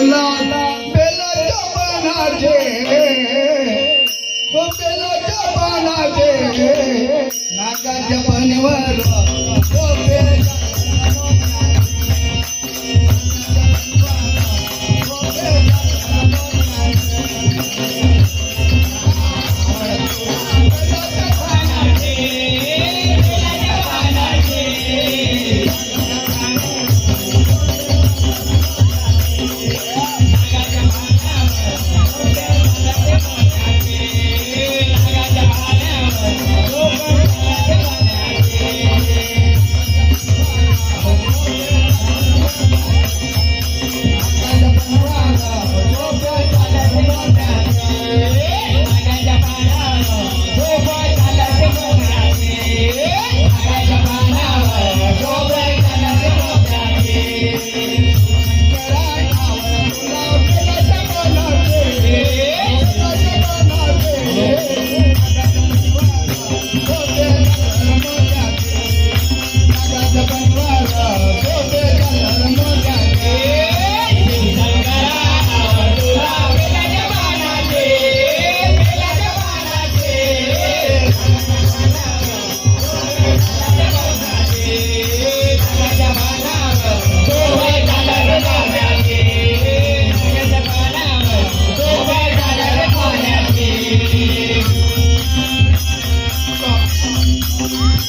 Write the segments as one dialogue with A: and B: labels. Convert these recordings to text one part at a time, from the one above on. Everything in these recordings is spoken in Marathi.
A: तुला बेलाच्या पानाचे बेलाच्या पानाचे नागाच्या पाण्यावर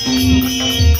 A: Thank
B: you.